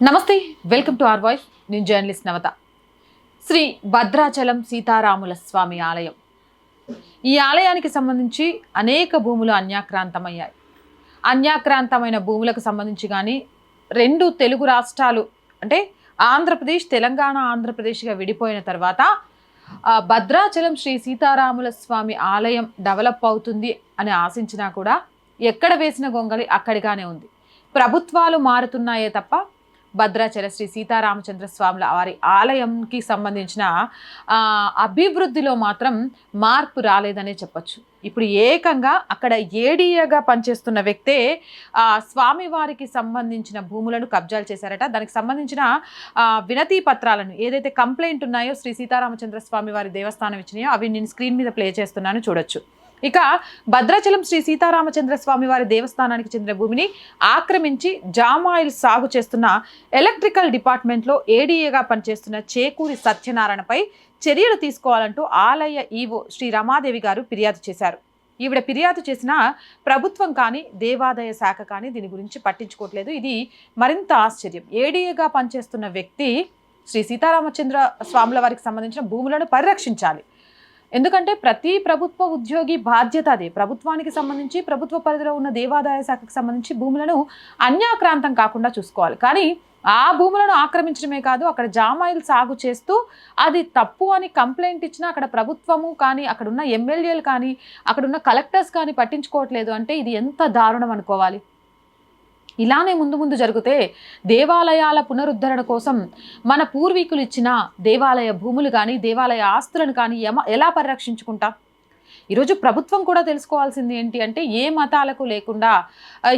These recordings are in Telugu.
నమస్తే వెల్కమ్ టు ఆర్ వాయిస్. నేను జర్నలిస్ట్ నవత. శ్రీ భద్రాచలం సీతారాముల స్వామి ఆలయం. ఈ ఆలయానికి సంబంధించి అనేక భూములు అన్యాక్రాంతమయ్యాయి. అన్యాక్రాంతమైన భూములకు సంబంధించి కానీ రెండు తెలుగు రాష్ట్రాలు అంటే ఆంధ్రప్రదేశ్ తెలంగాణ ఆంధ్రప్రదేశ్గా విడిపోయిన తర్వాత భద్రాచలం శ్రీ సీతారాముల స్వామి ఆలయం డెవలప్ అవుతుంది అని ఆశించినా కూడా ఎక్కడ వేసిన గొంగళి అక్కడిగానే ఉంది. ప్రభుత్వాలు మారుతున్నాయే తప్ప భద్రాచల శ్రీ సీతారామచంద్ర స్వాముల వారి ఆలయంకి సంబంధించిన అభివృద్ధిలో మాత్రం మార్పు రాలేదనే చెప్పొచ్చు. ఇప్పుడు ఏకంగా అక్కడ ఏడీఏగా పనిచేస్తున్న వ్యక్తే స్వామివారికి సంబంధించిన భూములను కబ్జాలు చేశారట. దానికి సంబంధించిన వినతి పత్రాలను ఏదైతే కంప్లైంట్ ఉన్నాయో శ్రీ సీతారామచంద్ర స్వామి వారి దేవస్థానం ఇచ్చినాయో అవి నేను స్క్రీన్ మీద ప్లే చేస్తున్నాను చూడొచ్చు. ఇక భద్రాచలం శ్రీ సీతారామచంద్ర స్వామి వారి దేవస్థానానికి చెందిన భూమిని ఆక్రమించి జామాయిల్ సాగు చేస్తున్న ఎలక్ట్రికల్ డిపార్ట్మెంట్లో ఏడీఏగా పనిచేస్తున్న చేకూరి సత్యనారాయణపై చర్యలు తీసుకోవాలంటూ ఆలయ ఈవో శ్రీ రమాదేవి గారు ఫిర్యాదు చేశారు. ఈవిడ ఫిర్యాదు చేసిన ప్రభుత్వం కానీ దేవాదాయ శాఖ కానీ దీని గురించి పట్టించుకోవట్లేదు. ఇది మరింత ఆశ్చర్యం. ఏడీఏగా పనిచేస్తున్న వ్యక్తి శ్రీ సీతారామచంద్ర స్వాముల వారికి సంబంధించిన భూములను పరిరక్షించాలి. ఎందుకంటే ప్రతి ప్రభుత్వ ఉద్యోగి బాధ్యత అదే. ప్రభుత్వానికి సంబంధించి ప్రభుత్వ పరిధిలో ఉన్న దేవాదాయ శాఖకు సంబంధించి భూములను అన్యాక్రాంతం కాకుండా చూసుకోవాలి. కానీ ఆ భూములను ఆక్రమించడమే కాదు అక్కడ జామాయిల్ సాగు చేస్తూ అది తప్పు అని కంప్లైంట్ ఇచ్చినా అక్కడ ప్రభుత్వము కానీ అక్కడ ఉన్న ఎమ్మెల్యేలు కానీ అక్కడ ఉన్న కలెక్టర్స్ కానీ పట్టించుకోవట్లేదు అంటే ఇది ఎంత దారుణం అనుకోవాలి. ఇలానే ముందు ముందు జరిగితే దేవాలయాల పునరుద్ధరణ కోసం మన పూర్వీకులు ఇచ్చిన దేవాలయ భూములు కానీ దేవాలయ ఆస్తులను కానీ ఎమ ఎలా పరిరక్షించుకుంటాం? ఈరోజు ప్రభుత్వం కూడా తెలుసుకోవాల్సింది ఏంటి అంటే ఏ మతాలకు లేకుండా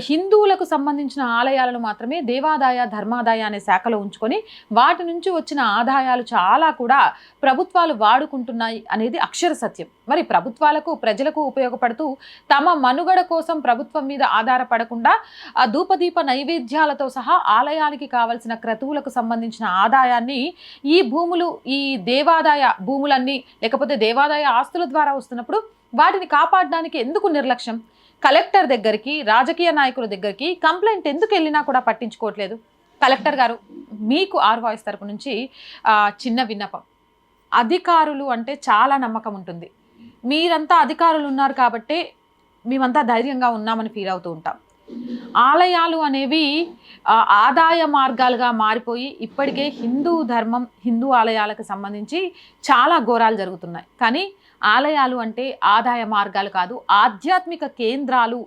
హిందువులకు సంబంధించిన ఆలయాలను మాత్రమే దేవాదాయ ధర్మాదాయ అనే శాఖలో ఉంచుకొని వాటి నుంచి వచ్చిన ఆదాయాలు చాలా కూడా ప్రభుత్వాలు వాడుకుంటున్నాయి అనేది అక్షర సత్యం. మరి ప్రభుత్వాలకు ప్రజలకు ఉపయోగపడుతూ తమ మనుగడ కోసం ప్రభుత్వం మీద ఆధారపడకుండా ఆ ధూపదీప నైవేద్యాలతో సహా ఆలయానికి కావలసిన క్రతువులకు సంబంధించిన ఆదాయాన్ని ఈ భూములు ఈ దేవాదాయ భూములన్నీ లేకపోతే దేవాదాయ ఆస్తుల ద్వారా వస్తున్నప్పుడు వాటిని కాపాడడానికి ఎందుకు నిర్లక్ష్యం? కలెక్టర్ దగ్గరికి రాజకీయ నాయకుల దగ్గరికి కంప్లైంట్ ఎందుకు వెళ్ళినా కూడా పట్టించుకోవట్లేదు. కలెక్టర్ గారు మీకు ఆర్ వాయిస్ తరపు నుంచి చిన్న విన్నపం. అధికారులు అంటే చాలా నమ్మకం ఉంటుంది. మీరంతా అధికారులు ఉన్నారు కాబట్టే మేమంతా ధైర్యంగా ఉన్నామని ఫీల్ అవుతూ ఉంటాం. ఆలయాలు అనేవి ఆదాయ మార్గాలుగా మారిపోయి ఇప్పటికే హిందూ ధర్మం హిందూ ఆలయాలకు సంబంధించి చాలా ఘోరాలు జరుగుతున్నాయి. కానీ ఆలయాలు అంటే ఆదాయ మార్గాలు కాదు ఆధ్యాత్మిక కేంద్రాలు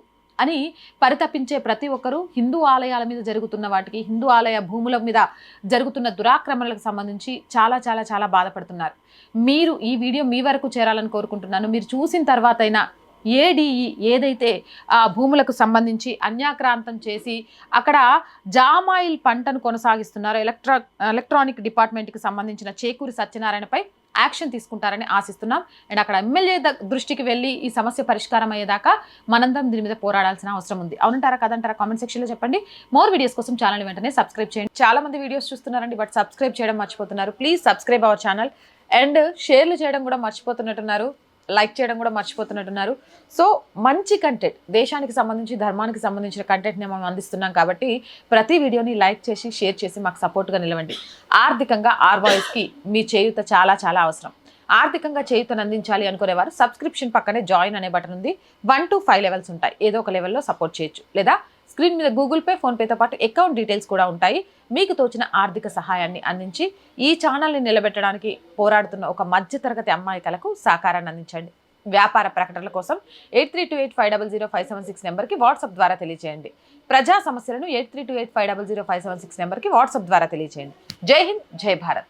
అని పరితపించే ప్రతి ఒక్కరూ హిందూ ఆలయాల మీద జరుగుతున్న వాటికి హిందూ ఆలయ భూముల మీద జరుగుతున్న దురాక్రమణలకు సంబంధించి చాలా చాలా చాలా బాధపడుతున్నారు. మీరు ఈ వీడియో మీ వరకు చేరాలని కోరుకుంటున్నాను. మీరు చూసిన తర్వాత అయినా ఏడీఈ ఏదైతే ఆ భూములకు సంబంధించి అన్యాక్రాంతం చేసి అక్కడ జామాయిల్ పంటను కొనసాగిస్తున్నారో ఎలక్ట్రా ఎలక్ట్రానిక్ డిపార్ట్మెంట్కి సంబంధించిన చేకూరి సత్యనారాయణపై యాక్షన్ తీసుకుంటారని ఆశిస్తున్నాం. అండ్ అక్కడ ఎమ్మెల్యే దృష్టికి వెళ్ళి ఈ సమస్య పరిష్కారం అయ్యేదాకా మనందరం దీని మీద పోరాడాల్సిన అవసరం ఉంది. అవునంటారా కదంటారా కామెంట్ సెక్షన్లో చెప్పండి. మోర్ వీడియోస్ కోసం ఛానల్ వెంటనే సబ్స్క్రైబ్ చేయండి. చాలా మంది వీడియోస్ చూస్తున్నారండి బట్ సబ్స్క్రైబ్ చేయడం మర్చిపోతున్నారు. Please subscribe our channel. And షేర్లు చేయడం కూడా మర్చిపోతున్నట్టున్నారు. లైక్ చేయడం కూడా మర్చిపోతున్నట్టున్నారు. సో మంచి కంటెంట్ దేశానికి సంబంధించి ధర్మానికి సంబంధించిన కంటెంట్ని మనం అందిస్తున్నాం కాబట్టి ప్రతి వీడియోని లైక్ చేసి షేర్ చేసి మాకు సపోర్ట్గా నిలవండి. ఆర్థికంగా ఆర్ వాయిస్కి మీ చేయూత చాలా చాలా అవసరం. ఆర్థికంగా చేయూతను అందించాలి అనుకునేవారు సబ్స్క్రిప్షన్ పక్కనే జాయిన్ అనే బటన్ ఉంది. వన్ టు ఫైవ్ లెవెల్స్ ఉంటాయి. ఏదో ఒక లెవెల్లో సపోర్ట్ చేయొచ్చు. లేదా స్క్రీన్ మీద గూగుల్ పే ఫోన్పేతో పాటు అకౌంట్ డీటెయిల్స్ కూడా ఉంటాయి. మీకు తోచిన ఆర్థిక సహాయాన్ని అందించి ఈ ఛానల్ని నిలబెట్టడానికి పోరాడుతున్న ఒక మధ్యతరగతి అమ్మాయికలకు సహకారాన్ని అందించండి. వ్యాపార ప్రకటనల కోసం eight three two eight five double zero five seven six నెంబర్కి వాట్సాప్ ద్వారా తెలియజేయండి ప్రజా సమస్యలను eight three two eight five double zero five seven six నెంబర్కి వాట్సాప్ ద్వారా తెలియజేయండి జై హింద్ జై భారత్.